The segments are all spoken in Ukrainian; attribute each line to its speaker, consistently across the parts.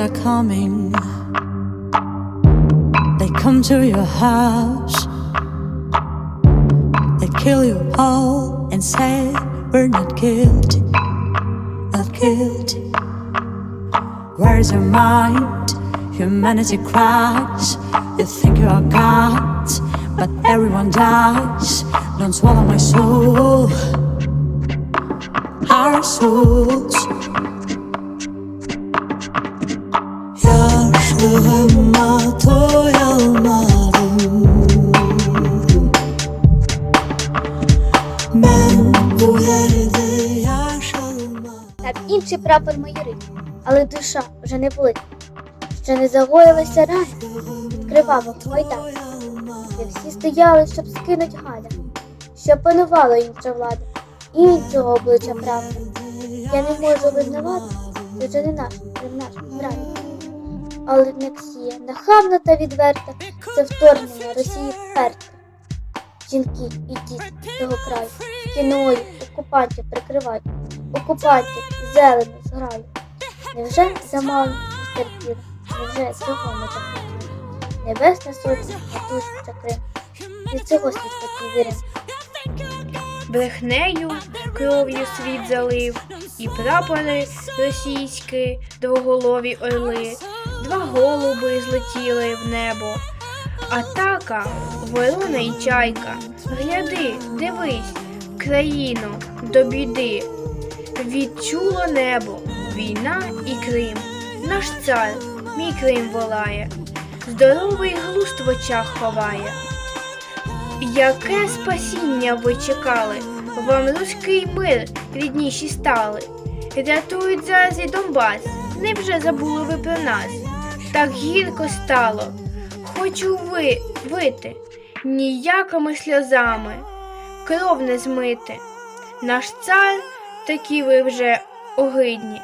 Speaker 1: are coming. They come to your house. They kill you all and say we're not guilty, not guilty. Where's your mind? Humanity cries. You think you are God, but everyone dies. Don't swallow my soul.
Speaker 2: Там прапор майорить, але душа вже не болить. Ще не загоїлася рана від кривавого майдану, де всі стояли, щоб скинуть гада, щоб панувала інша влада, і іншого обличчя правда. Я не можу визнавати, це вже не наш, не наш брат. Але Нексія, нахабна та відверта, це вторгнення Росії вперта. Жінки і діти цього краю кіною окупантів прикривають, окупантів зелено зграю. Невже замало не невже цього не захотіли? Небесна сотня, матушка Крим, від цього хотів вірен.
Speaker 3: Брехнею кров'ю світ залив, і прапори російські, двоголові орли, два голуби злетіли в небо. Атака, ворона і чайка. Гляди, дивись, країну до біди. Відчуло небо, війна і Крим. Наш цар, мій Крим волає, здоровий глузд в очах ховає. Яке спасіння ви чекали? Вам руський мир рідніші стали. Рятують зараз і Донбас. Невже забули ви про нас? Так гірко стало. Хочу ви вити ніякими сльозами, кров не змити. Наш цар такі ви вже огидні,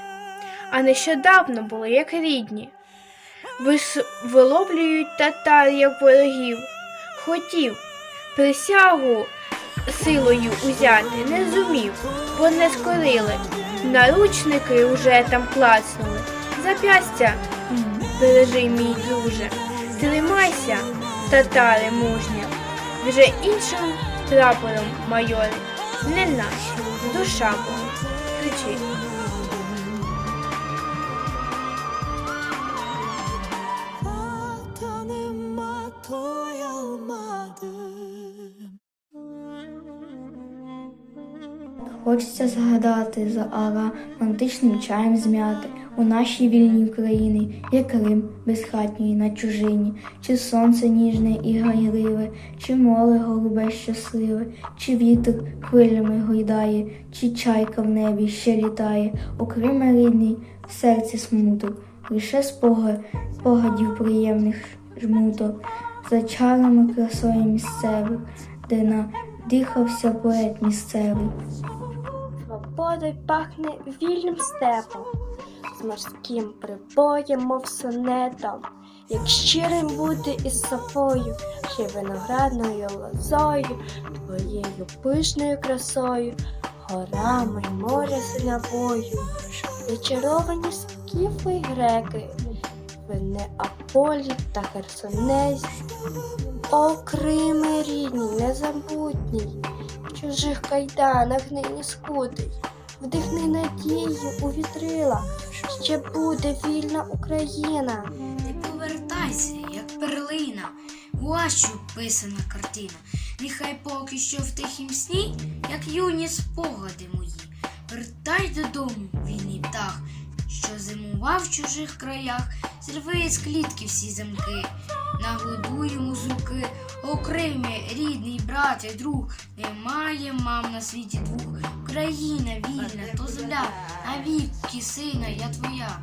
Speaker 3: а нещодавно були як рідні. Вис... Виловлюють татар як ворогів. Хотів присягу силою узяти не зумів, бо не скорили. Наручники уже там клацнули. Запястя бережи, мій друже. Тримайся, татари мужня. Вже іншим прапором майори, не наш, душа була. Кричить.
Speaker 4: Хочеться згадати за романтичним чаєм змяти у нашій вільній Україні, як Крим безхатній на чужині, чи сонце ніжне і гайливе, чи море голубе щасливе, чи вітер хвилями гойдає, чи чайка в небі ще літає, у рідний, в серці смуток, лише спогад, спогадів приємних жмуток, за чарами красою місцевих, де надихався поет місцевий.
Speaker 5: Свободою пахне вільним степом, з морським прибоєм, мов сонетом, як щирим бути із собою, ще виноградною лозою, твоєю пишною красою, горами й моря синявою, зачаровані скіфи й греки, Неаполі та Херсонезі. О, Криме рідній, незабутній, в чужих кайданах нині скутий, вдихни надію у вітрила, ще буде вільна Україна.
Speaker 6: Ти повертайся, як перлина, гуашю писана картина. Нехай поки що в тихім сні, як юні спогади мої. Вертай додому, вільний птах, що зимував в чужих краях, зірви з клітки всі замки, нагодуй йому з руки, о рідний брат і друг, немає мам на світі двох. Україна вільна, то земля, навіки, сина, я твоя.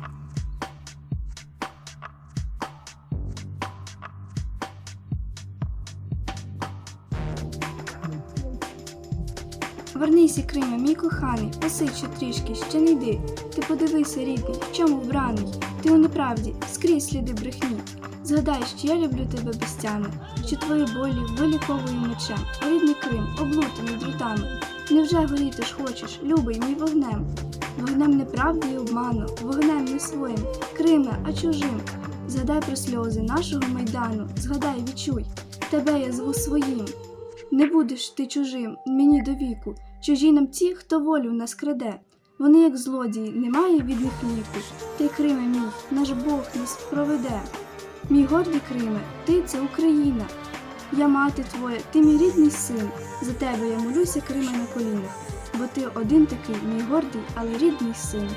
Speaker 7: Вернися, Криме, мій коханий, посидь ще трішки, ще не йди. Ти подивися, рідний, в чому вбраний. Ти у неправді, скрізь сліди брехні. Згадай, що я люблю тебе безтями, що твої болі виліковую мечем, а рідний Крим облутаний дротами. Невже горіти ж хочеш, любий мій вогнем? Вогнем неправди і обману, вогнем не своїм, Криме, а чужим. Згадай про сльози нашого майдану, згадай, відчуй, тебе я зву своїм. Не будеш ти чужим, мені до віку, чужі нам ті, хто волю в нас краде. Вони, як злодії, немає від них ліку. Ти, Криме мій, наш Бог нас проведе. Мій гордий Криме, ти це Україна. Я мати твоя, ти мій рідний син. За тебе я молюся, Крима на колінах, бо ти один такий, мій гордий, але рідний син.